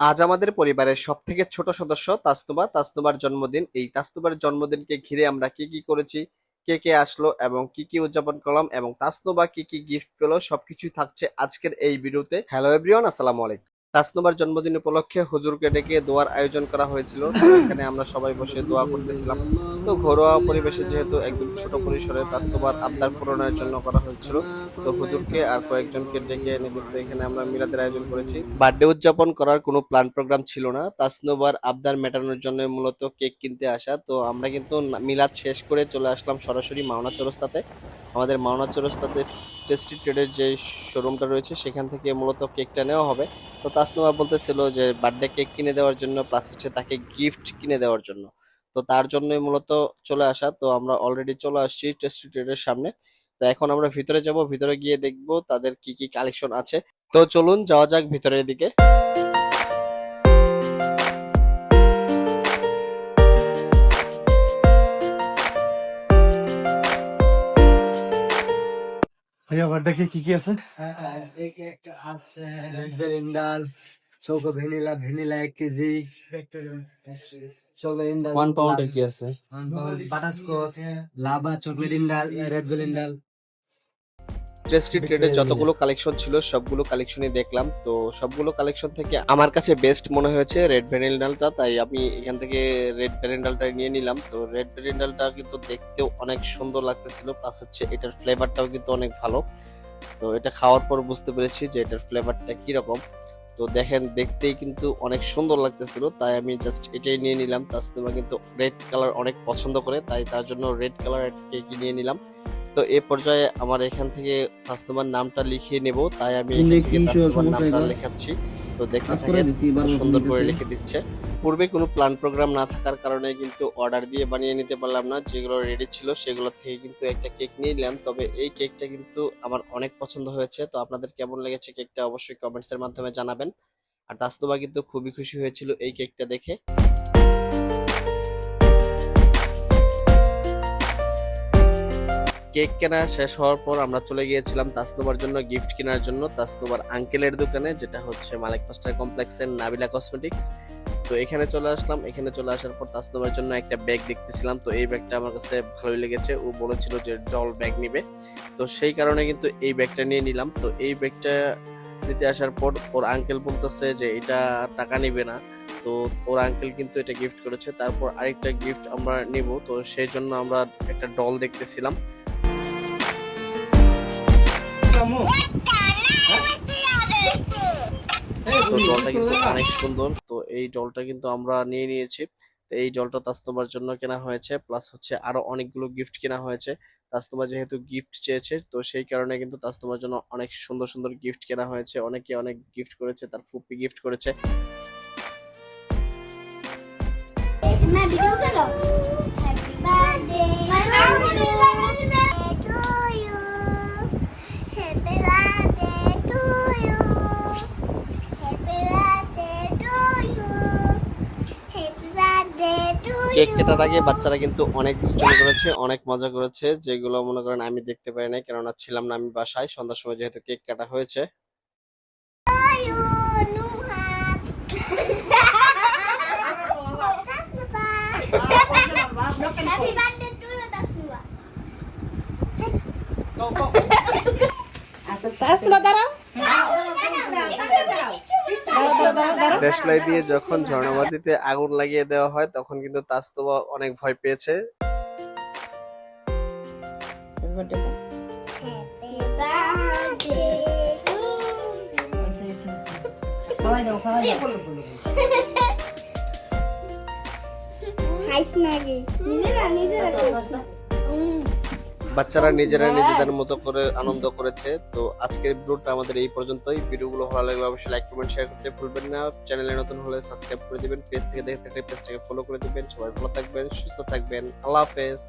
আজ আমাদের পরিবারের সব থেকে ছোট সদস্য তাস্তুমা তাস্তুমার জন্মদিন। এই তাস্তুমার জন্মদিনকে ঘিরে আমরা কি কি করেছি, কে কে আসলো এবং কি কি উদযাপন করলাম এবং তাস্তুমা কি কি গিফট পেল, সবকিছুই থাকছে আজকের এই ভিডিওতে। হ্যালো এভরিওয়ান আসসালামু আলাইকুম। তাসনুবার জন্মদিন উপলক্ষে হুজুরকে ডেকে দোয়ার আয়োজন করা হয়েছিল। এখানে আমরা সবাই বসে দোয়া করতেছিলাম। তো ঘরোয়া পরিবেশে যেহেতু একদম ছোট পরিসরে তাসনুবার আবদার পূরণের জন্য করা হয়েছিল, তো হুজুরকে আর কয়েকজনকে ডেকে এনে এখানে আমরা মিলাদের আয়োজন করেছি। বার্থডে উদযাপন করার কোনো প্ল্যান প্রোগ্রাম ছিল না। তাসনুবার আবদার মেটানোর জন্য মূলত কেক কিনতে আসা। তো আমরা কিন্তু মিলাদ শেষ করে চলে আসলাম সরাসরি মাওনা চৌরাস্তাতে। আমাদের মাওনা চৌরাস্তাতে টেস্টি ট্রেডের যে শোরুমটা রয়েছে, সেখান থেকে মূলত কেকটা নেওয়া হবে। তো তাসনুমা বলতেছিল যে বার্থডে কেক কিনে দেওয়ার জন্য প্লাস হচ্ছে তাকে গিফট কিনে দেওয়ার জন্য। তো তার জন্যই মূলত চলে আসা। তো আমরা অলরেডি চলে আসছি টেস্ট ট্রেডের সামনে। তো এখন আমরা ভিতরে যাব, ভিতরে গিয়ে দেখব তাদের কি কি কালেকশন আছে। তো চলুন, যাওয়া যাক ভিতরের দিকে। ভাইয়া বার্থডে কি কি আছে। এক একটা আছে। রেড ভ্যানিলাল চোকো ভ্যানিলা ভ্যানিলা এক কেজি। চকলেট ইন্ডাল ওয়ান পাউন্ডের কি আছে? বাটারস্কচ লাভা চকলেট ইন্ডাল রেড ভ্যানিলাল টেস্টি ট্রেডের যতগুলো কালেকশন ছিল সবগুলো কালেকশনই দেখলাম। তো সবগুলো কালেকশন থেকে আমার কাছে বেস্ট মনে হয়েছে রেড ভ্যানিলালটা তাই আমি এখান থেকে রেড ভ্যানিলালটা নিয়ে নিলাম। তো রেড ভ্যানিলালটা কিন্তু দেখতেও অনেক সুন্দর লাগতেছিল প্লাস হচ্ছে এটার ফ্লেভারটাও কিন্তু অনেক ভালো। তো এটা খাওয়ার পর বুঝতে পেরেছি যে এটার ফ্লেভারটা কীরকম। তো দেখেন দেখতেই কিন্তু অনেক সুন্দর লাগতেছিল তাই আমি জাস্ট এটাই নিয়ে নিলাম। তাসলিমা কিন্তু রেড কালার অনেক পছন্দ করে তাই তার জন্য রেড কালার কেকই নিয়ে নিলাম। তো এই পর্যায়ে আমার এখান থেকে তাসলিমার নামটা লিখিয়ে নেব তাই আমি নামটা লেখাচ্ছি। তো দেখতে থাকেন সুন্দর করে লিখে দিচ্ছে। পূর্বে কোনো প্ল্যান প্রোগ্রাম না থাকার কারণে কিন্তু অর্ডার দিয়ে বানিয়ে নিতে পারলাম না। যেগুলো রেডি ছিল সেগুলো থেকে কিন্তু একটা কেক নিয়ে নিলাম। তবে এই কেকটা কিন্তু আমার অনেক পছন্দ হয়েছে। তো আপনাদের কেমন লেগেছে কেকটা অবশ্যই কমেন্টস এর মাধ্যমে জানাবেন। আর তাস্তবা কিন্তু খুবই খুশি হয়েছিল এই কেকটা দেখে। কেক কেনা শেষ হওয়ার পর আমরা চলে গিয়েছিলাম তাসনুবার জন্য গিফট কেনার জন্য তাসনুবার আঙ্কেলের দোকানে, যেটা হচ্ছে মালিক মাস্টার কমপ্লেক্সের নাবিলা কসমেটিক্স তো এখানে চলে আসলাম। এখানে চলে আসার পর তাসনুবার জন্য একটা ব্যাগ দেখতেছিলাম। তো এই ব্যাগটা আমার কাছে ভালোই লেগেছে। ও বলেছিল যে ডল ব্যাগ নিবে। তো সেই কারণে কিন্তু এই ব্যাগটা নিয়ে নিলাম। তো এই ব্যাগটা নিতে আসার পর ওর আঙ্কেল বলতেছে যে এটা টাকা নিবে না। তো ওর আঙ্কেল কিন্তু এটা গিফট করেছে। তারপর আরেকটা গিফট আমরা নিব। তো সেই জন্য আমরা একটা ডল দেখতেছিলাম। আম্মু হ্যাঁ, কিন্তু অনেক সুন্দর। তো এই জলটা কিন্তু আমরা নিয়ে নিয়েছি। তো এই ডলটা তাস্তমার জন্য কেনা হয়েছে। প্লাস হচ্ছে আরও অনেকগুলো গিফট কেনা হয়েছে। তাস্তমা যেহেতু গিফট চেয়েছে তো সেই কারণে কিন্তু তাস্তমার জন্য অনেক সুন্দর সুন্দর গিফট কেনা হয়েছে। অনেকে অনেক গিফট করেছে তার ফুপি গিফট করেছে। ভিডিও হ্যাপি কেক কাটার আগে বাচ্চারা কিন্তু অনেক দুষ্টামি করেছে অনেক মজা করেছে যেগুলো মনে করেন আমি দেখতে পারি নাই কেননা ছিলাম না আমি বাসায় সন্ধ্যার সময় যেহেতু কেক কাটা হয়েছে। Happy birthday to you Tasnuba দেশলাই দিয়ে যখন ঝর্ণাবাতিতে আগুন লাগিয়ে দেওয়া হয় তখন কিন্তু তাস্তবা অনেক ভয় পেয়েছে। Happy birthday খাওয়াই দাও খাওয়াই দাও খাইস। না নিজেরা নিজেরা বাচ্চারা নিজেরা নিজেদের মতো করে আনন্দ করেছে। তো আজকের ভিডিওটা আমাদের এই পর্যন্তই। ভিডিওগুলো ভালো লাগলে অবশ্যই লাইক কমেন্ট শেয়ার করতে ভুলবেন না। চ্যানেলে নতুন হলে সাবস্ক্রাইব করে দিবেন। পেজ থেকে দেখে থাকলে পেজটাকে ফলো করে দিবেন। সবাই ভালো থাকবেন, সুস্থ থাকবেন। আল্লাহ হাফেজ।